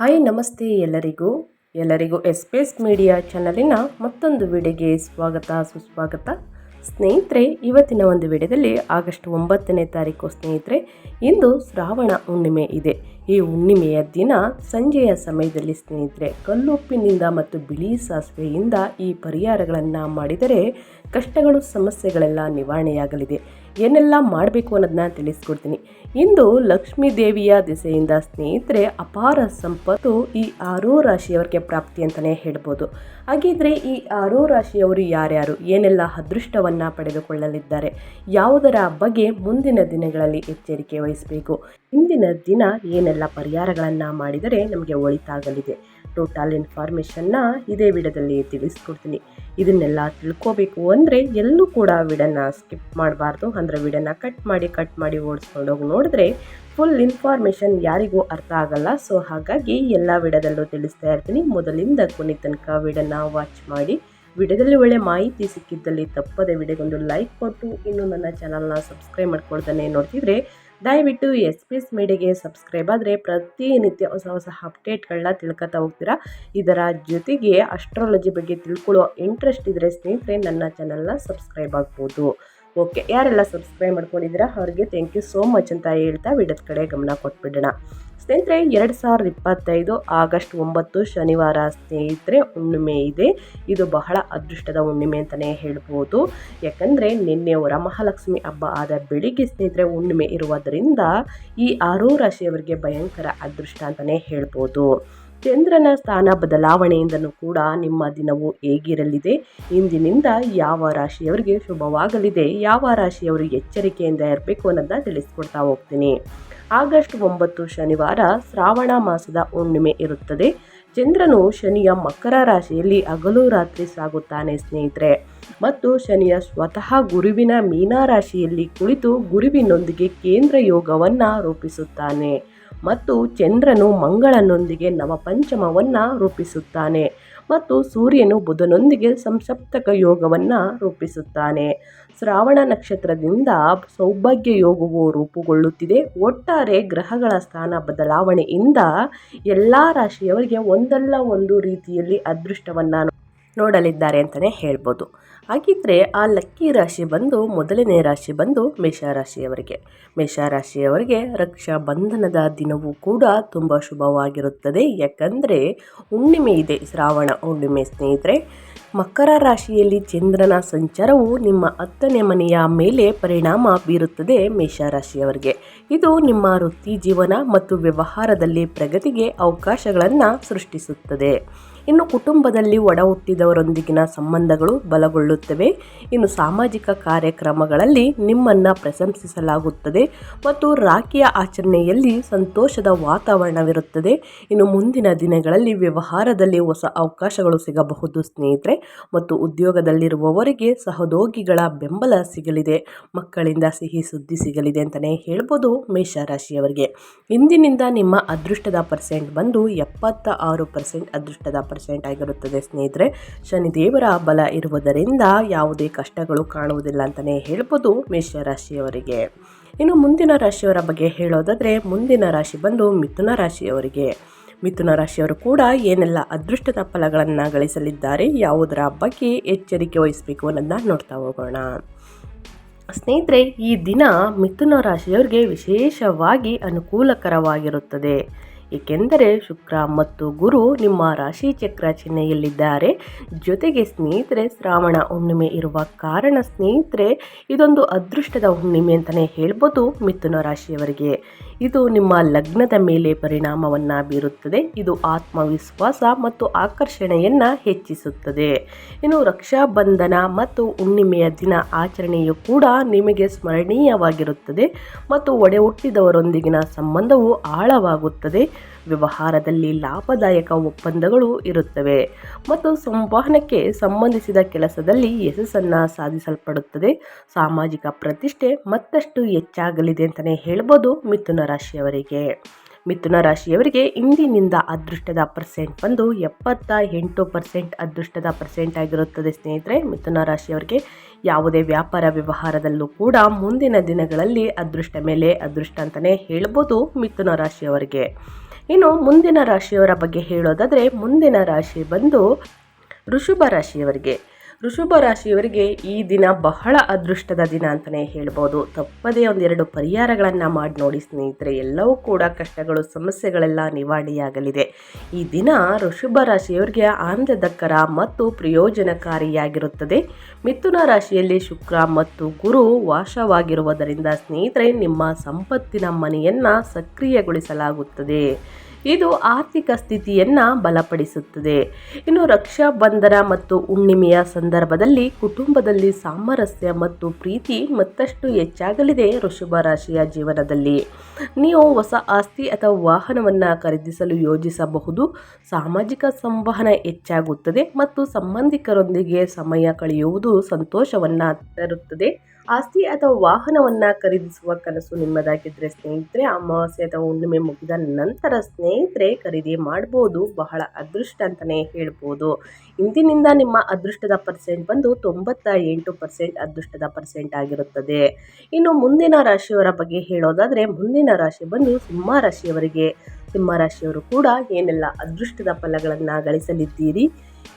Hi, ನಮಸ್ತೆ ಎಲ್ಲರಿಗೂ. ಎಲ್ಲರಿಗೂ ಎಸ್ಪೇಸ್ ಮೀಡಿಯಾ ಚಾನಲಿನ ಮತ್ತೊಂದು ವಿಡಿಯೋಗೆ ಸ್ವಾಗತ, ಸುಸ್ವಾಗತ. ಸ್ನೇಹಿತರೆ, ಇವತ್ತಿನ ಒಂದು ವಿಡಿಯೋದಲ್ಲಿ ಆಗಸ್ಟ್ ಒಂಬತ್ತನೇ ತಾರೀಕು ಸ್ನೇಹಿತರೆ, ಇಂದು ಶ್ರಾವಣ ಹುಣ್ಣಿಮೆ ಇದೆ. ಈ ಹುಣ್ಣಿಮೆಯ ದಿನ ಸಂಜೆಯ ಸಮಯದಲ್ಲಿ ಸ್ನೇಹಿತರೆ, ಕಲ್ಲುಪ್ಪಿನಿಂದ ಮತ್ತು ಬಿಳಿ ಸಾಸಿವೆಯಿಂದ ಈ ಪರಿಹಾರಗಳನ್ನು ಮಾಡಿದರೆ ಕಷ್ಟಗಳು, ಸಮಸ್ಯೆಗಳೆಲ್ಲ ನಿವಾರಣೆಯಾಗಲಿದೆ. ಏನೆಲ್ಲ ಮಾಡಬೇಕು ಅನ್ನೋದನ್ನ ತಿಳಿಸ್ಕೊಡ್ತೀನಿ. ಇಂದು ಲಕ್ಷ್ಮೀ ದೇವಿಯ ದಿಸೆಯಿಂದ ಸ್ನೇಹಿತರೆ ಅಪಾರ ಸಂಪತ್ತು ಈ ಆರೋ ರಾಶಿಯವರಿಗೆ ಪ್ರಾಪ್ತಿ ಅಂತಲೇ ಹೇಳ್ಬೋದು. ಹಾಗಿದ್ರೆ ಈ ಆರೋ ರಾಶಿಯವರು ಯಾರ್ಯಾರು? ಏನೆಲ್ಲ ಅದೃಷ್ಟವನ್ನು ಪಡೆದುಕೊಳ್ಳಲಿದ್ದಾರೆ? ಯಾವುದರ ಬಗ್ಗೆ ಮುಂದಿನ ದಿನಗಳಲ್ಲಿ ಎಚ್ಚರಿಕೆ ವಹಿಸಬೇಕು? ಇಂದಿನ ದಿನ ಏನೆಲ್ಲ ಪರಿಹಾರಗಳನ್ನು ಮಾಡಿದರೆ ನಮಗೆ ಒಳಿತಾಗಲಿದೆ? ಟೋಟಲ್ ಇನ್ಫಾರ್ಮೇಷನ್ನ ಇದೇ ವಿಡಿಯೋದಲ್ಲಿ ತಿಳಿಸ್ಕೊಡ್ತೀನಿ. ಇದನ್ನೆಲ್ಲ ತಿಳ್ಕೋಬೇಕು ಅಂದರೆ ಎಲ್ಲೂ ಕೂಡ ವಿಡನ್ನ ಸ್ಕಿಪ್ ಮಾಡಬಾರ್ದು. ಅಂದರೆ ವಿಡನ್ನ ಕಟ್ ಮಾಡಿ ಕಟ್ ಮಾಡಿ ಓಡಿಸ್ಕೊಂಡೋಗಿ ನೋಡಿದ್ರೆ ಫುಲ್ ಇನ್ಫಾರ್ಮೇಷನ್ ಯಾರಿಗೂ ಅರ್ಥ ಆಗಲ್ಲ. ಸೊ ಹಾಗಾಗಿ ಎಲ್ಲ ವಿಡದಲ್ಲೂ ತಿಳಿಸ್ತಾ ಇರ್ತೀನಿ. ಮೊದಲಿಂದ ಕೊನೆ ತನಕ ವಿಡನ್ನ ವಾಚ್ ಮಾಡಿ. ವಿಡಿಯೋದಲ್ಲಿ ಒಳ್ಳೆ ಮಾಹಿತಿ ಸಿಕ್ಕಿದ್ದಲ್ಲಿ ತಪ್ಪದೆ ವಿಡಿಯೋಗೊಂದು ಲೈಕ್ ಕೊಟ್ಟು, ಇನ್ನು ನನ್ನ ಚಾನಲ್ನ ಸಬ್ಸ್ಕ್ರೈಬ್ ಮಾಡ್ಕೊಳ್ತಾನೆ ನೋಡ್ತಿದ್ರೆ ದಯವಿಟ್ಟು ಎಸ್ ಪಿ ಎಸ್ ಮೀಡಿಯಾಗೆ ಸಬ್ಸ್ಕ್ರೈಬ್ ಆದರೆ ಪ್ರತಿನಿತ್ಯ ಹೊಸ ಹೊಸ ಅಪ್ಡೇಟ್ಗಳನ್ನ ತಿಳ್ಕೊತಾ ಹೋಗ್ತೀರಾ? ಇದರ ಜೊತೆಗೆ ಅಸ್ಟ್ರಾಲಜಿ ಬಗ್ಗೆ ತಿಳ್ಕೊಳ್ಳೋ ಇಂಟ್ರೆಸ್ಟ್ ಇದ್ದರೆ ಸ್ನೇಹಿತರೆ ನನ್ನ ಚಾನಲ್ನ ಸಬ್ಸ್ಕ್ರೈಬ್ ಆಗ್ಬೋದು. ಓಕೆ ಯಾರೆಲ್ಲ ಸಬ್ಸ್ಕ್ರೈಬ್ ಮಾಡ್ಕೊಂಡಿದ್ದೀರಾ, ಅವ್ರಿಗೆ ಥ್ಯಾಂಕ್ ಯು ಸೋ ಮಚ್ ಅಂತ ಹೇಳ್ತಾ ವಿಡಿಯೋದ ಕಡೆ ಗಮನ ಕೊಟ್ಬಿಡೋಣ. ಸ್ನೇಹಿತರೆ, ಎರಡು ಸಾವಿರದ ಇಪ್ಪತ್ತೈದು ಆಗಸ್ಟ್ ಒಂಬತ್ತು ಶನಿವಾರ ಸ್ನೇಹಿತರೆ, ಹುಣ್ಣಿಮೆ ಇದೆ. ಇದು ಬಹಳ ಅದೃಷ್ಟದ ಹುಣ್ಣಿಮೆ ಅಂತಲೇ ಹೇಳ್ಬೋದು. ಯಾಕಂದರೆ, ನಿನ್ನೆ ವರಮಹಾಲಕ್ಷ್ಮಿ ಹಬ್ಬ ಆದ ಬೆಳಿಗ್ಗೆ ಸ್ನೇಹಿತರೆ, ಹುಣ್ಣಿಮೆ ಇರುವುದರಿಂದ ಈ ಆರೂ ರಾಶಿಯವರಿಗೆ ಭಯಂಕರ ಅದೃಷ್ಟ ಅಂತಲೇ ಹೇಳ್ಬೋದು. ಚಂದ್ರನ ಸ್ಥಾನ ಬದಲಾವಣೆಯಿಂದನೂ ಕೂಡ ನಿಮ್ಮ ದಿನವು ಹೇಗಿರಲಿದೆ? ಇಂದಿನಿಂದ ಯಾವ ರಾಶಿಯವರಿಗೆ ಶುಭವಾಗಲಿದೆ? ಯಾವ ರಾಶಿಯವರು ಎಚ್ಚರಿಕೆಯಿಂದ ಇರಬೇಕು ಅನ್ನೋದನ್ನ ತಿಳಿಸ್ಕೊಡ್ತಾ ಹೋಗ್ತೀನಿ. ಆಗಸ್ಟ್ ಒಂಬತ್ತು ಶನಿವಾರ ಶ್ರಾವಣ ಮಾಸದ ಹುಣ್ಣಿಮೆ ಇರುತ್ತದೆ. ಚಂದ್ರನು ಶನಿಯ ಮಕರ ರಾಶಿಯಲ್ಲಿ ಹಗಲು ರಾತ್ರಿ ಸಾಗುತ್ತಾನೆ ಸ್ನೇಹಿತರೆ. ಮತ್ತು ಶನಿಯ ಸ್ವತಃ ಗುರುವಿನ ಮೀನಾ ರಾಶಿಯಲ್ಲಿ ಕುಳಿತು ಗುರುವಿನೊಂದಿಗೆ ಕೇಂದ್ರ ಯೋಗವನ್ನು ರೂಪಿಸುತ್ತಾನೆ. ಮತ್ತು ಚಂದ್ರನು ಮಂಗಳನೊಂದಿಗೆ ನವಪಂಚಮವನ್ನು ರೂಪಿಸುತ್ತಾನೆ. ಮತ್ತು ಸೂರ್ಯನು ಬುಧನೊಂದಿಗೆ ಸಂಸಪ್ತಕ ಯೋಗವನ್ನು ರೂಪಿಸುತ್ತಾನೆ. ಶ್ರಾವಣ ನಕ್ಷತ್ರದಿಂದ ಸೌಭಾಗ್ಯ ಯೋಗವು ರೂಪುಗೊಳ್ಳುತ್ತಿದೆ. ಒಟ್ಟಾರೆ ಗ್ರಹಗಳ ಸ್ಥಾನ ಬದಲಾವಣೆಯಿಂದ ಎಲ್ಲ ರಾಶಿಯವರಿಗೆ ಒಂದಲ್ಲ ಒಂದು ರೀತಿಯಲ್ಲಿ ಅದೃಷ್ಟವನ್ನು ನೋಡಲಿದ್ದಾರೆ ಅಂತಲೇ ಹೇಳ್ಬೋದು. ಹಾಗಿದ್ರೆ ಆ ಲಕ್ಕಿ ರಾಶಿ ಬಂದು ಮೊದಲನೇ ರಾಶಿ ಬಂದು ಮೇಷರಾಶಿಯವರಿಗೆ ಮೇಷರಾಶಿಯವರಿಗೆ ರಕ್ಷಾ ಬಂಧನದ ದಿನವೂ ಕೂಡ ತುಂಬ ಶುಭವಾಗಿರುತ್ತದೆ. ಯಾಕಂದರೆ ಹುಣ್ಣಿಮೆ ಇದೆ, ಶ್ರಾವಣ ಹುಣ್ಣಿಮೆ ಸ್ನೇಹಿತರೆ. ಮಕರ ರಾಶಿಯಲ್ಲಿ ಚಂದ್ರನ ಸಂಚಾರವು ನಿಮ್ಮ ಹತ್ತನೇ ಮನೆಯ ಮೇಲೆ ಪರಿಣಾಮ ಬೀರುತ್ತದೆ ಮೇಷರಾಶಿಯವರಿಗೆ. ಇದು ನಿಮ್ಮ ವೃತ್ತಿ ಜೀವನ ಮತ್ತು ವ್ಯವಹಾರದಲ್ಲಿ ಪ್ರಗತಿಗೆ ಅವಕಾಶಗಳನ್ನು ಸೃಷ್ಟಿಸುತ್ತದೆ. ಇನ್ನು ಕುಟುಂಬದಲ್ಲಿ ಒಡ ಹುಟ್ಟಿದವರೊಂದಿಗಿನ ಸಂಬಂಧಗಳು ಬಲಗೊಳ್ಳುತ್ತವೆ. ಇನ್ನು ಸಾಮಾಜಿಕ ಕಾರ್ಯಕ್ರಮಗಳಲ್ಲಿ ನಿಮ್ಮನ್ನು ಪ್ರಶಂಸಿಸಲಾಗುತ್ತದೆ ಮತ್ತು ರಾಖಿಯ ಆಚರಣೆಯಲ್ಲಿ ಸಂತೋಷದ ವಾತಾವರಣವಿರುತ್ತದೆ. ಇನ್ನು ಮುಂದಿನ ದಿನಗಳಲ್ಲಿ ವ್ಯವಹಾರದಲ್ಲಿ ಹೊಸ ಅವಕಾಶಗಳು ಸಿಗಬಹುದು ಸ್ನೇಹಿತರೆ ಮತ್ತು ಉದ್ಯೋಗದಲ್ಲಿರುವವರಿಗೆ ಸಹೋದ್ಯೋಗಿಗಳ ಬೆಂಬಲ ಸಿಗಲಿದೆ. ಮಕ್ಕಳಿಂದ ಸಿಹಿ ಸುದ್ದಿ ಸಿಗಲಿದೆ ಅಂತಲೇ ಹೇಳ್ಬೋದು ಮೇಷರಾಶಿಯವರಿಗೆ. ಇಂದಿನಿಂದ ನಿಮ್ಮ ಅದೃಷ್ಟದ ಪರ್ಸೆಂಟ್ ಬಂದು ಎಪ್ಪತ್ತ ಆರು ಪರ್ಸೆಂಟ್ ಅದೃಷ್ಟದ ಆಗಿರುತ್ತದೆ ಸ್ನೇಹಿತರೆ. ಶನಿದೇವರ ಬಲ ಇರುವುದರಿಂದ ಯಾವುದೇ ಕಷ್ಟಗಳು ಕಾಣುವುದಿಲ್ಲ ಅಂತಲೇ ಹೇಳ್ಬೋದು ಮೇಷರಾಶಿಯವರಿಗೆ ಇನ್ನು ಮುಂದಿನ ರಾಶಿಯವರ ಬಗ್ಗೆ ಹೇಳೋದಾದರೆ ಮುಂದಿನ ರಾಶಿ ಬಂದು ಮಿಥುನ ರಾಶಿಯವರಿಗೆ. ಮಿಥುನ ರಾಶಿಯವರು ಕೂಡ ಏನೆಲ್ಲ ಅದೃಷ್ಟದ ಫಲಗಳನ್ನು ಗಳಿಸಲಿದ್ದಾರೆ, ಯಾವುದರ ಬಗ್ಗೆ ಎಚ್ಚರಿಕೆ ವಹಿಸಬೇಕು ಅನ್ನೋದನ್ನ ನೋಡ್ತಾ ಹೋಗೋಣ. ಸ್ನೇಹಿತರೆ, ಈ ದಿನ ಮಿಥುನ ರಾಶಿಯವರಿಗೆ ವಿಶೇಷವಾಗಿ ಅನುಕೂಲಕರವಾಗಿರುತ್ತದೆ. ಏಕೆಂದರೆ ಶುಕ್ರ ಮತ್ತು ಗುರು ನಿಮ್ಮ ರಾಶಿ ಚಕ್ರ ಚಿಹ್ನೆಯಲ್ಲಿದ್ದಾರೆ. ಜೊತೆಗೆ ಸ್ನೇಹಿತರೆ, ಶ್ರಾವಣ ಹುಣ್ಣಿಮೆ ಇರುವ ಕಾರಣ ಸ್ನೇಹಿತರೆ, ಇದೊಂದು ಅದೃಷ್ಟದ ಹುಣ್ಣಿಮೆ ಅಂತಲೇ ಹೇಳ್ಬೋದು ಮಿಥುನ ರಾಶಿಯವರಿಗೆ. ಇದು ನಿಮ್ಮ ಲಗ್ನದ ಮೇಲೆ ಪರಿಣಾಮವನ್ನು ಬೀರುತ್ತದೆ. ಇದು ಆತ್ಮವಿಶ್ವಾಸ ಮತ್ತು ಆಕರ್ಷಣೆಯನ್ನು ಹೆಚ್ಚಿಸುತ್ತದೆ. ಇನ್ನು ರಕ್ಷಾಬಂಧನ ಮತ್ತು ಹುಣ್ಣಿಮೆಯ ದಿನ ಆಚರಣೆಯು ಕೂಡ ನಿಮಗೆ ಸ್ಮರಣೀಯವಾಗಿರುತ್ತದೆ ಮತ್ತು ಒಡೆ ಹುಟ್ಟಿದವರೊಂದಿಗಿನ ಸಂಬಂಧವು ಆಳವಾಗುತ್ತದೆ. ವ್ಯವಹಾರದಲ್ಲಿ ಲಾಭದಾಯಕ ಒಪ್ಪಂದಗಳು ಇರುತ್ತವೆ ಮತ್ತು ಸಂವಹನಕ್ಕೆ ಸಂಬಂಧಿಸಿದ ಕೆಲಸದಲ್ಲಿ ಯಶಸ್ಸನ್ನು ಸಾಧಿಸಲ್ಪಡುತ್ತದೆ. ಸಾಮಾಜಿಕ ಪ್ರತಿಷ್ಠೆ ಮತ್ತಷ್ಟು ಹೆಚ್ಚಾಗಲಿದೆ ಅಂತಲೇ ಹೇಳ್ಬೋದು ಮಿಥುನ ರಾಶಿಯವರಿಗೆ, ಮಿಥುನ ರಾಶಿಯವರಿಗೆ ಇಂದಿನಿಂದ ಅದೃಷ್ಟದ ಪರ್ಸೆಂಟ್ ಬಂದು ಎಪ್ಪತ್ತ ಎಂಟು ಪರ್ಸೆಂಟ್ ಅದೃಷ್ಟದ ಪರ್ಸೆಂಟ್ ಆಗಿರುತ್ತದೆ ಸ್ನೇಹಿತರೆ. ಮಿಥುನ ರಾಶಿಯವರಿಗೆ ಯಾವುದೇ ವ್ಯಾಪಾರ ವ್ಯವಹಾರದಲ್ಲೂ ಕೂಡ ಮುಂದಿನ ದಿನಗಳಲ್ಲಿ ಅದೃಷ್ಟ ಮೇಲೆ ಅದೃಷ್ಟ ಅಂತಲೇ ಹೇಳ್ಬೋದು ಮಿಥುನ ರಾಶಿಯವರಿಗೆ. ಇನ್ನು ಮುಂದಿನ ರಾಶಿಯವರ ಬಗ್ಗೆ ಹೇಳೋದಾದರೆ ಮುಂದಿನ ರಾಶಿ ಬಂದು ಋಷಭ ರಾಶಿಯವರಿಗೆ. ಋಷಭ ರಾಶಿಯವರಿಗೆ ಈ ದಿನ ಬಹಳ ಅದೃಷ್ಟದ ದಿನ ಅಂತಲೇ ಹೇಳ್ಬೋದು. ತಪ್ಪದೇ ಒಂದೆರಡು ಪರಿಹಾರಗಳನ್ನು ಮಾಡಿ ನೋಡಿ ಸ್ನೇಹಿತರೆ, ಎಲ್ಲವೂ ಕೂಡ ಕಷ್ಟಗಳು, ಸಮಸ್ಯೆಗಳೆಲ್ಲ ನಿವಾರಣೆಯಾಗಲಿದೆ. ಈ ದಿನ ಋಷಭ ರಾಶಿಯವರಿಗೆ ಆನಂದಕರ ಮತ್ತು ಪ್ರಯೋಜನಕಾರಿಯಾಗಿರುತ್ತದೆ. ಮಿಥುನ ರಾಶಿಯಲ್ಲಿ ಶುಕ್ರ ಮತ್ತು ಗುರು ವಾಸವಾಗಿರುವುದರಿಂದ ಸ್ನೇಹಿತರೆ, ನಿಮ್ಮ ಸಂಪತ್ತಿನ ಮನೆಯನ್ನು ಸಕ್ರಿಯಗೊಳಿಸಲಾಗುತ್ತದೆ. ಇದು ಆರ್ಥಿಕ ಸ್ಥಿತಿಯನ್ನು ಬಲಪಡಿಸುತ್ತದೆ. ಇನ್ನು ರಕ್ಷಾ ಬಂಧನ ಮತ್ತು ಹುಣ್ಣಿಮೆಯ ಸಂದರ್ಭದಲ್ಲಿ ಕುಟುಂಬದಲ್ಲಿ ಸಾಮರಸ್ಯ ಮತ್ತು ಪ್ರೀತಿ ಮತ್ತಷ್ಟು ಹೆಚ್ಚಾಗಲಿದೆ ವೃಷಭ ರಾಶಿಯ ಜೀವನದಲ್ಲಿ. ನೀವು ಹೊಸ ಆಸ್ತಿ ಅಥವಾ ವಾಹನವನ್ನು ಖರೀದಿಸಲು ಯೋಜಿಸಬಹುದು. ಸಾಮಾಜಿಕ ಸಂವಹನ ಹೆಚ್ಚಾಗುತ್ತದೆ ಮತ್ತು ಸಂಬಂಧಿಕರೊಂದಿಗೆ ಸಮಯ ಕಳೆಯುವುದು ಸಂತೋಷವನ್ನು ತರುತ್ತದೆ. ಆಸ್ತಿ ಅಥವಾ ವಾಹನವನ್ನು ಖರೀದಿಸುವ ಕನಸು ನಿಮ್ಮದಾಗಿದ್ದರೆ ಸ್ನೇಹಿತರೆ, ಅಮಾವಾಸ್ಯೆ ಅಥವಾ ಹುಣ್ಣಿಮೆ ಮುಗಿದ ನಂತರ ಸ್ನೇಹಿತರೆ ಖರೀದಿ ಮಾಡ್ಬೋದು. ಬಹಳ ಅದೃಷ್ಟ ಅಂತಲೇ ಹೇಳ್ಬೋದು. ಇಂದಿನಿಂದ ನಿಮ್ಮ ಅದೃಷ್ಟದ ಪರ್ಸೆಂಟ್ ಬಂದು ತೊಂಬತ್ತ ಎಂಟು ಪರ್ಸೆಂಟ್ ಅದೃಷ್ಟದ ಪರ್ಸೆಂಟ್ ಆಗಿರುತ್ತದೆ. ಇನ್ನು ಮುಂದಿನ ರಾಶಿಯವರ ಬಗ್ಗೆ ಹೇಳೋದಾದರೆ, ಮುಂದಿನ ರಾಶಿ ಬಂದು ಸಿಂಹ ರಾಶಿಯವರಿಗೆ. ಸಿಂಹ ರಾಶಿಯವರು ಕೂಡ ಏನೆಲ್ಲ ಅದೃಷ್ಟದ ಫಲಗಳನ್ನು ಗಳಿಸಲಿದ್ದೀರಿ?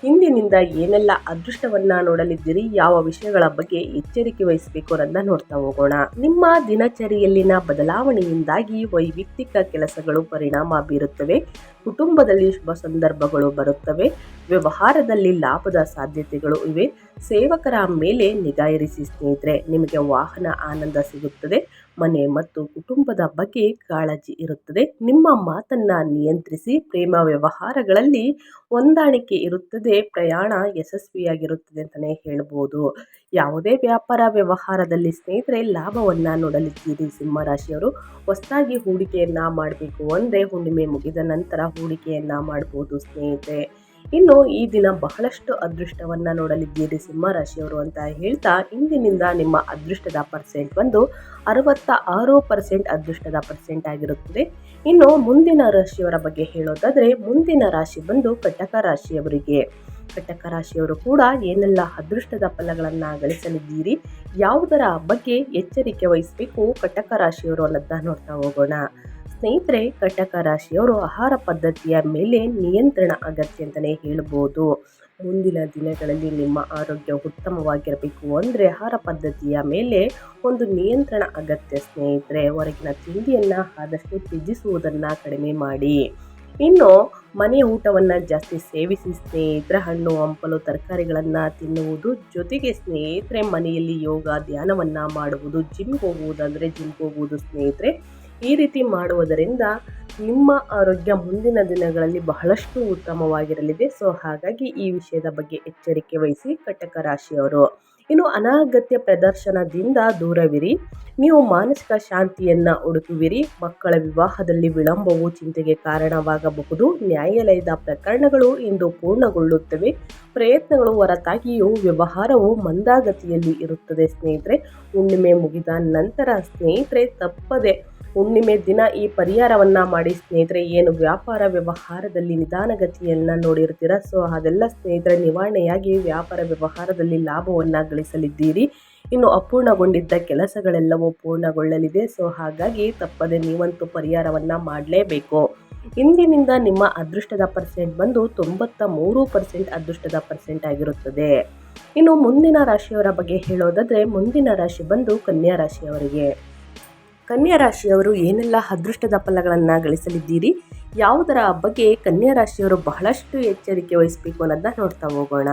ಇಂದಿನಿಂದ ಏನೆಲ್ಲ ಅದೃಷ್ಟವನ್ನ ನೋಡಲಿದ್ದೀರಿ, ಯಾವ ವಿಷಯಗಳ ಬಗ್ಗೆ ಎಚ್ಚರಿಕೆ ವಹಿಸಬೇಕು ಅನ್ನೋದನ್ನ ನೋಡ್ತಾ ಹೋಗೋಣ. ನಿಮ್ಮ ದಿನಚರಿಯಲ್ಲಿನ ಬದಲಾವಣೆಯಿಂದಾಗಿ ವೈಯಕ್ತಿಕ ಕೆಲಸಗಳು ಪರಿಣಾಮ ಬೀರುತ್ತವೆ, ಕುಟುಂಬದಲ್ಲಿ ಶುಭ ಸಂದರ್ಭಗಳು ಬರುತ್ತವೆ, ವ್ಯವಹಾರದಲ್ಲಿ ಲಾಭದ ಸಾಧ್ಯತೆಗಳು ಇವೆ, ಸೇವಕರ ಮೇಲೆ ನಿಗಾ ಇರಿಸಿ ಸ್ನೇಹಿತರೆ, ನಿಮಗೆ ವಾಹನ ಆನಂದ ಸಿಗುತ್ತದೆ, ಮನೆ ಮತ್ತು ಕುಟುಂಬದ ಬಗ್ಗೆ ಕಾಳಜಿ ಇರುತ್ತದೆ, ನಿಮ್ಮ ಮಾತನ್ನ ನಿಯಂತ್ರಿಸಿ, ಪ್ರೇಮ ವ್ಯವಹಾರಗಳಲ್ಲಿ ಹೊಂದಾಣಿಕೆ ಇರುತ್ತದೆ, ಪ್ರಯಾಣ ಯಶಸ್ವಿಯಾಗಿರುತ್ತದೆ ಅಂತಲೇ ಹೇಳ್ಬೋದು. ಯಾವುದೇ ವ್ಯಾಪಾರ ವ್ಯವಹಾರದಲ್ಲಿ ಸ್ನೇಹಿತರೆ, ಲಾಭವನ್ನು ನೋಡಲಿದ್ದೀರಿ ಸಿಂಹರಾಶಿಯವರು ಹೊಸದಾಗಿ ಹೂಡಿಕೆಯನ್ನ ಮಾಡಬೇಕು ಅಂದರೆ ಹುಣ್ಣಿಮೆ ಮುಗಿದ ನಂತರ ಹೂಡಿಕೆಯನ್ನ ಮಾಡ್ಬೋದು ಸ್ನೇಹಿತರೆ. ಇನ್ನು ಈ ದಿನ ಬಹಳಷ್ಟು ಅದೃಷ್ಟವನ್ನ ನೋಡಲಿದ್ದೀರಿ ಸಿಂಹರಾಶಿಯವರು ಅಂತ ಹೇಳ್ತಾ ಇಂದಿನಿಂದ ನಿಮ್ಮ ಅದೃಷ್ಟದ ಪರ್ಸೆಂಟ್ ಬಂದು ಅರವತ್ತ ಆರು ಪರ್ಸೆಂಟ್ ಅದೃಷ್ಟದ ಪರ್ಸೆಂಟ್ ಆಗಿರುತ್ತದೆ. ಇನ್ನು ಮುಂದಿನ ರಾಶಿಯವರ ಬಗ್ಗೆ ಹೇಳೋದಾದರೆ ಮುಂದಿನ ರಾಶಿ ಬಂದು ಕಟಕ ರಾಶಿಯವರಿಗೆ. ಕಟಕ ರಾಶಿಯವರು ಕೂಡ ಏನೆಲ್ಲ ಅದೃಷ್ಟದ ಫಲಗಳನ್ನು ಗಳಿಸಲಿದ್ದೀರಿ ಯಾವುದರ ಬಗ್ಗೆ ಎಚ್ಚರಿಕೆ ವಹಿಸಬೇಕು ಕಟಕ ರಾಶಿಯವರು ಅನ್ನೋದನ್ನ ನೋಡ್ತಾ ಹೋಗೋಣ. ಸ್ನೇಹಿತರೆ, ಕಟಕ ರಾಶಿಯವರು ಆಹಾರ ಪದ್ಧತಿಯ ಮೇಲೆ ನಿಯಂತ್ರಣ ಅಗತ್ಯ ಅಂತಲೇ ಹೇಳ್ಬೋದು. ಮುಂದಿನ ದಿನಗಳಲ್ಲಿ ನಿಮ್ಮ ಆರೋಗ್ಯ ಉತ್ತಮವಾಗಿರಬೇಕು ಅಂದರೆ ಆಹಾರ ಪದ್ಧತಿಯ ಮೇಲೆ ಒಂದು ನಿಯಂತ್ರಣ ಅಗತ್ಯ ಸ್ನೇಹಿತರೆ. ಹೊರಗಿನ ತಿಂಡಿಯನ್ನು ಆದಷ್ಟು ತ್ಯಜಿಸುವುದನ್ನು ಕಡಿಮೆ ಮಾಡಿ. ಇನ್ನು ಮನೆ ಊಟವನ್ನು ಜಾಸ್ತಿ ಸೇವಿಸಿ ಸ್ನೇಹಿತರೆ, ಹಣ್ಣು, ಹಂಪಲು, ತರಕಾರಿಗಳನ್ನು ತಿನ್ನುವುದು ಜೊತೆಗೆ ಸ್ನೇಹಿತರೆ ಮನೆಯಲ್ಲಿ ಯೋಗ, ಧ್ಯಾನವನ್ನು ಮಾಡುವುದು ಜಿಮ್ಗೆ ಹೋಗುವುದಂದರೆ ಜಿಮ್ಗೆ ಹೋಗುವುದು ಸ್ನೇಹಿತರೆ. ಈ ರೀತಿ ಮಾಡುವುದರಿಂದ ನಿಮ್ಮ ಆರೋಗ್ಯ ಮುಂದಿನ ದಿನಗಳಲ್ಲಿ ಬಹಳಷ್ಟು ಉತ್ತಮವಾಗಿರಲಿದೆ. ಸೊ, ಹಾಗಾಗಿ ಈ ವಿಷಯದ ಬಗ್ಗೆ ಎಚ್ಚರಿಕೆ ವಹಿಸಿ ಕಟಕ ರಾಶಿಯವರು. ಇನ್ನು ಅನಾಗತ್ಯ ಪ್ರದರ್ಶನದಿಂದ ದೂರವಿರಿ. ನೀವು ಮಾನಸಿಕ ಶಾಂತಿಯನ್ನು ಹುಡುಕುವಿರಿ. ಮಕ್ಕಳ ವಿವಾಹದಲ್ಲಿ ವಿಳಂಬವು ಚಿಂತೆಗೆ ಕಾರಣವಾಗಬಹುದು. ನ್ಯಾಯಾಲಯದ ಪ್ರಕರಣಗಳು ಇಂದು ಪೂರ್ಣಗೊಳ್ಳುತ್ತವೆ. ಪ್ರಯತ್ನಗಳು ಹೊರತಾಗಿಯೂ ವ್ಯವಹಾರವು ಮಂದಾಗತಿಯಲ್ಲಿ ಇರುತ್ತದೆ ಸ್ನೇಹಿತರೆ. ಹುಣ್ಣಿಮೆ ಮುಗಿದ ನಂತರ ಸ್ನೇಹಿತರೆ, ತಪ್ಪದೆ ಹುಣ್ಣಿಮೆ ದಿನ ಈ ಪರಿಹಾರವನ್ನು ಮಾಡಿ ಸ್ನೇಹಿತರೆ, ಏನು ವ್ಯಾಪಾರ ವ್ಯವಹಾರದಲ್ಲಿ ನಿಧಾನಗತಿಯನ್ನು ನೋಡಿರ್ತೀರ? ಸೊ ಅದೆಲ್ಲ ಸ್ನೇಹಿತರೆ, ನಿವಾರಣೆಯಾಗಿ ವ್ಯಾಪಾರ ವ್ಯವಹಾರದಲ್ಲಿ ಲಾಭವನ್ನು ಗಳಿಸಲಿದ್ದೀರಿ. ಇನ್ನು ಅಪೂರ್ಣಗೊಂಡಿದ್ದ ಕೆಲಸಗಳೆಲ್ಲವೂ ಪೂರ್ಣಗೊಳ್ಳಲಿದೆ. ಸೊ ಹಾಗಾಗಿ ತಪ್ಪದೆ ನೀವಂತೂ ಪರಿಹಾರವನ್ನು ಮಾಡಲೇಬೇಕು. ಇಂದಿನಿಂದ ನಿಮ್ಮ ಅದೃಷ್ಟದ ಪರ್ಸೆಂಟ್ ಬಂದು ತೊಂಬತ್ತ ಮೂರು ಪರ್ಸೆಂಟ್ ಅದೃಷ್ಟದ ಪರ್ಸೆಂಟ್ ಆಗಿರುತ್ತದೆ. ಇನ್ನು ಮುಂದಿನ ರಾಶಿಯವರ ಬಗ್ಗೆ ಹೇಳೋದಾದರೆ, ಮುಂದಿನ ರಾಶಿ ಬಂದು ಕನ್ಯಾ ರಾಶಿಯವರಿಗೆ. ಕನ್ಯಾ ರಾಶಿಯವರು ಏನೆಲ್ಲ ಅದೃಷ್ಟದ ಫಲಗಳನ್ನು ಗಳಿಸಲಿದ್ದೀರಿ? ಯಾವುದರ ಬಗ್ಗೆ ಕನ್ಯಾ ರಾಶಿಯವರು ಬಹಳಷ್ಟು ಎಚ್ಚರಿಕೆ ವಹಿಸಬೇಕು ಅನ್ನೋದನ್ನ ನೋಡ್ತಾ ಹೋಗೋಣ.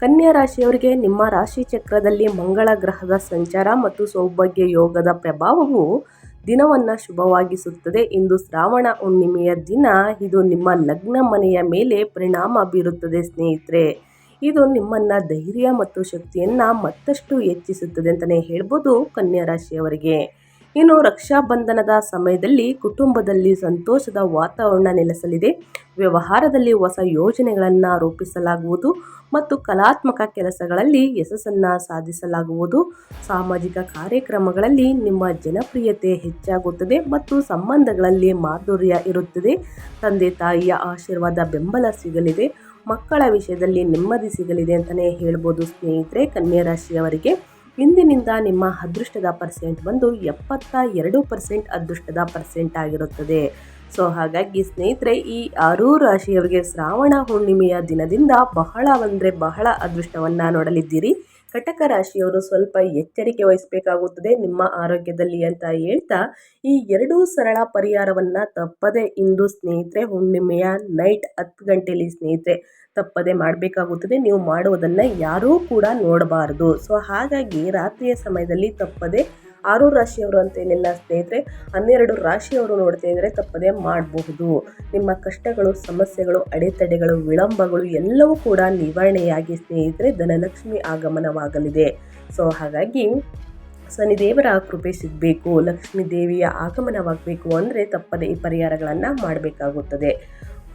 ಕನ್ಯಾ ರಾಶಿಯವರಿಗೆ ನಿಮ್ಮ ರಾಶಿ ಚಕ್ರದಲ್ಲಿ ಮಂಗಳ ಗ್ರಹದ ಸಂಚಾರ ಮತ್ತು ಸೌಭಾಗ್ಯ ಯೋಗದ ಪ್ರಭಾವವು ದಿನವನ್ನು ಶುಭವಾಗಿಸುತ್ತದೆ. ಇಂದು ಶ್ರಾವಣ ಹುಣ್ಣಿಮೆಯ ದಿನ. ಇದು ನಿಮ್ಮ ಲಗ್ನ ಮನೆಯ ಮೇಲೆ ಪರಿಣಾಮ ಬೀರುತ್ತದೆ ಸ್ನೇಹಿತರೆ. ಇದು ನಿಮ್ಮನ್ನು ಧೈರ್ಯ ಮತ್ತು ಶಕ್ತಿಯನ್ನು ಮತ್ತಷ್ಟು ಹೆಚ್ಚಿಸುತ್ತದೆ ಅಂತಲೇ ಹೇಳ್ಬೋದು ಕನ್ಯಾ ರಾಶಿಯವರಿಗೆ ಇನ್ನು ರಕ್ಷಾಬಂಧನದ ಸಮಯದಲ್ಲಿ ಕುಟುಂಬದಲ್ಲಿ ಸಂತೋಷದ ವಾತಾವರಣ ನೆಲೆಸಲಿದೆ. ವ್ಯವಹಾರದಲ್ಲಿ ಹೊಸ ಯೋಜನೆಗಳನ್ನು ರೂಪಿಸಲಾಗುವುದು ಮತ್ತು ಕಲಾತ್ಮಕ ಕೆಲಸಗಳಲ್ಲಿ ಯಶಸ್ಸನ್ನು ಸಾಧಿಸಲಾಗುವುದು. ಸಾಮಾಜಿಕ ಕಾರ್ಯಕ್ರಮಗಳಲ್ಲಿ ನಿಮ್ಮ ಜನಪ್ರಿಯತೆ ಹೆಚ್ಚಾಗುತ್ತದೆ ಮತ್ತು ಸಂಬಂಧಗಳಲ್ಲಿ ಮಾಧುರ್ಯ ಇರುತ್ತದೆ. ತಂದೆ ತಾಯಿಯ ಆಶೀರ್ವಾದ ಬೆಂಬಲ ಸಿಗಲಿದೆ. ಮಕ್ಕಳ ವಿಷಯದಲ್ಲಿ ನೆಮ್ಮದಿ ಸಿಗಲಿದೆ ಅಂತಲೇ ಹೇಳ್ಬೋದು ಸ್ನೇಹಿತರೆ, ಕನ್ಯಾ ರಾಶಿಯವರಿಗೆ. ಇಂದಿನಿಂದ ನಿಮ್ಮ ಅದೃಷ್ಟದ ಪರ್ಸೆಂಟ್ ಬಂದು ಎಪ್ಪತ್ತ ಎರಡು ಪರ್ಸೆಂಟ್ ಅದೃಷ್ಟದ ಪರ್ಸೆಂಟ್ ಆಗಿರುತ್ತದೆ. ಸೊ, ಹಾಗಾಗಿ ಸ್ನೇಹಿತರೆ, ಈ ಆರೂ ರಾಶಿಯವರಿಗೆ ಶ್ರಾವಣ ಹುಣ್ಣಿಮೆಯ ದಿನದಿಂದ ಬಹಳ ಅಂದರೆ ಬಹಳ ಅದೃಷ್ಟವನ್ನು ನೋಡಲಿದ್ದೀರಿ. ಕಟಕ ರಾಶಿಯವರು ಸ್ವಲ್ಪ ಎಚ್ಚರಿಕೆ ವಹಿಸಬೇಕಾಗುತ್ತದೆ ನಿಮ್ಮ ಆರೋಗ್ಯದಲ್ಲಿ ಅಂತ ಹೇಳ್ತಾ, ಈ ಎರಡೂ ಸರಳ ಪರಿಹಾರವನ್ನು ತಪ್ಪದೆ ಇಂದು ಸ್ನೇಹಿತರೆ, ಹುಣ್ಣಿಮೆಯ ನೈಟ್ ಹತ್ತು ಗಂಟೆಯಲ್ಲಿ ಸ್ನೇಹಿತರೆ ತಪ್ಪದೆ ಮಾಡಬೇಕಾಗುತ್ತದೆ. ನೀವು ಮಾಡುವುದನ್ನು ಯಾರೂ ಕೂಡ ನೋಡಬಾರದು. ಸೊ ಹಾಗಾಗಿ ರಾತ್ರಿಯ ಸಮಯದಲ್ಲಿ ತಪ್ಪದೆ ಆರು ರಾಶಿಯವರು ಅಂತೇನಿಲ್ಲ ಸ್ನೇಹಿತರೆ, ಹನ್ನೆರಡು ರಾಶಿಯವರು ನೋಡ್ತಾ ಇದ್ದರೆ ತಪ್ಪದೇ ಮಾಡಬಹುದು. ನಿಮ್ಮ ಕಷ್ಟಗಳು, ಸಮಸ್ಯೆಗಳು, ಅಡೆತಡೆಗಳು, ವಿಳಂಬಗಳು ಎಲ್ಲವೂ ಕೂಡ ನಿವಾರಣೆಯಾಗಿ ಸ್ನೇಹಿತರೆ ಧನಲಕ್ಷ್ಮಿ ಆಗಮನವಾಗಲಿದೆ. ಸೊ ಹಾಗಾಗಿ ಶನಿದೇವರ ಕೃಪೆ ಸಿಗಬೇಕು, ಲಕ್ಷ್ಮೀ ದೇವಿಯ ಆಗಮನವಾಗಬೇಕು ಅಂದರೆ ತಪ್ಪದೇ ಈ ಪರಿಹಾರಗಳನ್ನು ಮಾಡಬೇಕಾಗುತ್ತದೆ.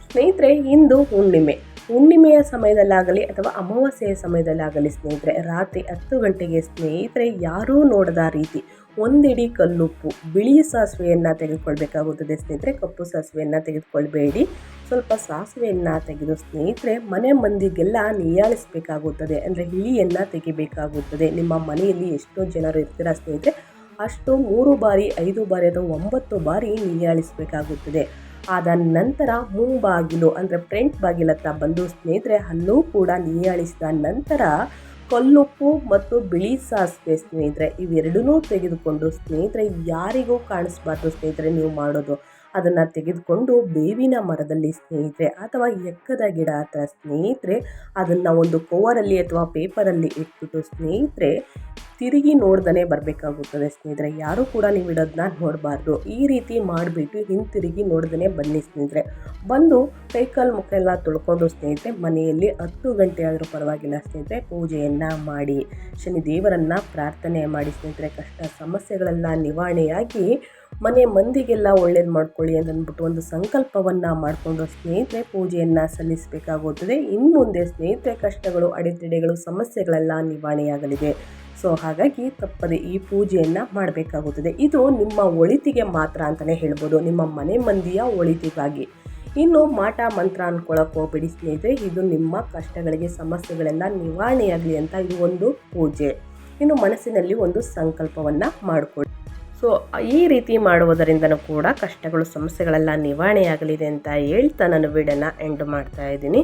ಸ್ನೇಹಿತರೆ, ಇಂದು ಹುಣ್ಣಿಮೆ. ಹುಣ್ಣಿಮೆಯ ಸಮಯದಲ್ಲಾಗಲಿ ಅಥವಾ ಅಮಾವಾಸ್ಯೆಯ ಸಮಯದಲ್ಲಾಗಲಿ ಸ್ನೇಹಿತರೆ, ರಾತ್ರಿ ಹತ್ತು ಗಂಟೆಗೆ ಸ್ನೇಹಿತರೆ ಯಾರೂ ನೋಡದ ರೀತಿ ಒಂದಿಡಿ ಕಲ್ಲುಪ್ಪು. ಬಿಳಿ ಸಾಸಿವೆಯನ್ನು ತೆಗೆದುಕೊಳ್ಬೇಕಾಗುತ್ತದೆ ಸ್ನೇಹಿತರೆ. ಕಪ್ಪು ಸಾಸಿವೆಯನ್ನು ತೆಗೆದುಕೊಳ್ಬೇಡಿ. ಸ್ವಲ್ಪ ಸಾಸಿವೆಯನ್ನು ತೆಗೆದು ಸ್ನೇಹಿತರೆ, ಮನೆ ಮಂದಿಗೆಲ್ಲ ನಿಯಾಳಿಸಬೇಕಾಗುತ್ತದೆ. ಅಂದರೆ ಹಿಳಿಯನ್ನು ತೆಗಿಬೇಕಾಗುತ್ತದೆ. ನಿಮ್ಮ ಮನೆಯಲ್ಲಿ ಎಷ್ಟೋ ಜನರು ಇರ್ತೀರ ಸ್ನೇಹಿತರೆ, ಅಷ್ಟು ಮೂರು ಬಾರಿ, ಐದು ಬಾರಿ ಅಥವಾ ಒಂಬತ್ತು ಬಾರಿ ನಿಯಾಳಿಸಬೇಕಾಗುತ್ತದೆ. ಆದ ನಂತರ ಮುಂಬಾಗಿಲು ಅಂದರೆ ಫ್ರೆಂಟ್ ಬಾಗಿಲತ್ತ ಬಂದು ಸ್ನೇಹಿತರೆ ಅಲ್ಲೂ ಕೂಡ ನಿಯಾಳಿಸಿದ ನಂತರ ಕಲ್ಲುಪ್ಪು ಮತ್ತು ಬಿಳಿ ಸಾಸಿವೆ ಸ್ನೇಹಿತರೆ, ಇವೆರಡನ್ನೂ ತೆಗೆದುಕೊಂಡು ಸ್ನೇಹಿತರೆ, ಯಾರಿಗೂ ಕಾಣಿಸ್ಬಾರ್ದು ಸ್ನೇಹಿತರೆ ನೀವು ಮಾಡೋದು. ಅದನ್ನು ತೆಗೆದುಕೊಂಡು ಬೇವಿನ ಮರದಲ್ಲಿ ಸ್ನೇಹಿತರೆ, ಅಥವಾ ಎಕ್ಕದ ಗಿಡ ಹತ್ರ ಸ್ನೇಹಿತರೆ, ಅದನ್ನು ಒಂದು ಕವರಲ್ಲಿ ಅಥವಾ ಪೇಪರಲ್ಲಿ ಇಟ್ಬಿಟ್ಟು ಸ್ನೇಹಿತರೆ ತಿರುಗಿ ನೋಡ್ದೇ ಬರಬೇಕಾಗುತ್ತದೆ ಸ್ನೇಹಿತರೆ. ಯಾರೂ ಕೂಡ ನೀವು ಇಡೋದನ್ನ ನೋಡಬಾರ್ದು. ಈ ರೀತಿ ಮಾಡಿಬಿಟ್ಟು ಹಿಂತಿರುಗಿ ನೋಡ್ದೇ ಬನ್ನಿ ಸ್ನೇಹಿತರೆ. ಬಂದು ಕೈಕಾಲು ಮುಖ ಎಲ್ಲ ತೊಳ್ಕೊಂಡು ಸ್ನೇಹಿತರೆ, ಮನೆಯಲ್ಲಿ ಹತ್ತು ಗಂಟೆ ಆದರೂ ಪರವಾಗಿಲ್ಲ ಸ್ನೇಹಿತರೆ, ಪೂಜೆಯನ್ನು ಮಾಡಿ ಶನಿ ದೇವರನ್ನು ಪ್ರಾರ್ಥನೆ ಮಾಡಿ ಸ್ನೇಹಿತರೆ. ಕಷ್ಟ ಸಮಸ್ಯೆಗಳೆಲ್ಲ ನಿವಾರಣೆಯಾಗಿ ಮನೆ ಮಂದಿಗೆಲ್ಲ ಒಳ್ಳೇದು ಮಾಡ್ಕೊಳ್ಳಿ ಅಂತ ಅಂದ್ಬಿಟ್ಟು ಒಂದು ಸಂಕಲ್ಪವನ್ನು ಮಾಡಿಕೊಂಡು ಸ್ನೇಹಿತರೆ ಪೂಜೆಯನ್ನು ಸಲ್ಲಿಸಬೇಕಾಗುತ್ತದೆ. ಇನ್ನು ಮುಂದೆ ಸ್ನೇಹಿತರೆ ಕಷ್ಟಗಳು, ಅಡೆತಡೆಗಳು, ಸಮಸ್ಯೆಗಳೆಲ್ಲ ನಿವಾರಣೆಯಾಗಲಿದೆ. ಸೊ ಹಾಗಾಗಿ ತಪ್ಪದೆ ಈ ಪೂಜೆಯನ್ನು ಮಾಡಬೇಕಾಗುತ್ತದೆ. ಇದು ನಿಮ್ಮ ಒಳಿತಿಗೆ ಮಾತ್ರ ಅಂತಲೇ ಹೇಳ್ಬೋದು. ನಿಮ್ಮ ಮನೆ ಮಂದಿಯ ಒಳಿತಿಗಾಗಿ. ಇನ್ನು ಮಾಟ, ಮಂತ್ರ ಅಂದ್ಕೊಳ್ಳೋಕೆ ಹೋಗ್ಬೇಡಿ ಸ್ನೇಹಿತರೆ. ಇದು ನಿಮ್ಮ ಕಷ್ಟಗಳಿಗೆ ಸಮಸ್ಯೆಗಳೆಲ್ಲ ನಿವಾರಣೆಯಾಗಲಿ ಅಂತ ಇದು ಒಂದು ಪೂಜೆ. ಇನ್ನು ಮನಸ್ಸಿನಲ್ಲಿ ಒಂದು ಸಂಕಲ್ಪವನ್ನು ಮಾಡಿಕೊಳ್ಳಿ ಸೊ, ಈ ರೀತಿ ಮಾಡುವುದರಿಂದನೂ ಕೂಡ ಕಷ್ಟಗಳು, ಸಮಸ್ಯೆಗಳೆಲ್ಲ ನಿವಾರಣೆಯಾಗಲಿದೆ ಅಂತ ಹೇಳ್ತಾ ನಾನು ವಿಡಿಯೋನ ಎಂಡ್ ಮಾಡ್ತಾ ಇದ್ದೀನಿ.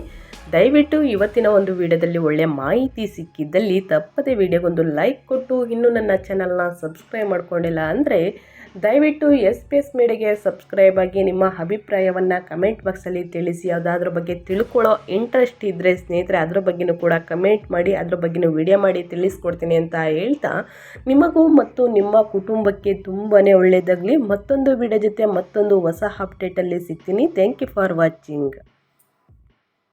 ದಯವಿಟ್ಟು ಇವತ್ತಿನ ಒಂದು ವಿಡಿಯೋದಲ್ಲಿ ಒಳ್ಳೆಯ ಮಾಹಿತಿ ಸಿಕ್ಕಿದ್ದಲ್ಲಿ ತಪ್ಪದೆ ವಿಡಿಯೋಗೊಂದು ಲೈಕ್ ಕೊಟ್ಟು, ಇನ್ನೂ ನನ್ನ ಚಾನಲ್ನ ಸಬ್ಸ್ಕ್ರೈಬ್ ಮಾಡ್ಕೊಂಡಿಲ್ಲ ಅಂದರೆ ದಯವಿಟ್ಟು ಎಸ್ ಪಿ ಎಸ್ ಮೀಡಿಯಾಗೆ ಸಬ್ಸ್ಕ್ರೈಬ್ ಆಗಿ ನಿಮ್ಮ ಅಭಿಪ್ರಾಯವನ್ನು ಕಮೆಂಟ್ ಬಾಕ್ಸಲ್ಲಿ ತಿಳಿಸಿ. ಯಾವುದಾದ್ರ ಬಗ್ಗೆ ತಿಳ್ಕೊಳ್ಳೋ ಇಂಟ್ರೆಸ್ಟ್ ಇದ್ದರೆ ಸ್ನೇಹಿತರೆ, ಅದ್ರ ಬಗ್ಗೆಯೂ ಕೂಡ ಕಮೆಂಟ್ ಮಾಡಿ, ಅದ್ರ ಬಗ್ಗೆಯೂ ವಿಡಿಯೋ ಮಾಡಿ ತಿಳಿಸ್ಕೊಡ್ತೀನಿ ಅಂತ ಹೇಳ್ತಾ, ನಿಮಗೂ ಮತ್ತು ನಿಮ್ಮ ಕುಟುಂಬಕ್ಕೆ ತುಂಬಾ ಒಳ್ಳೆಯದಾಗಲಿ ಮತ್ತೊಂದು ವಿಡಿಯೋ ಜೊತೆ ಮತ್ತೊಂದು ಹೊಸ ಅಪ್ಡೇಟಲ್ಲಿ ಸಿಗ್ತೀನಿ. Thank you for watching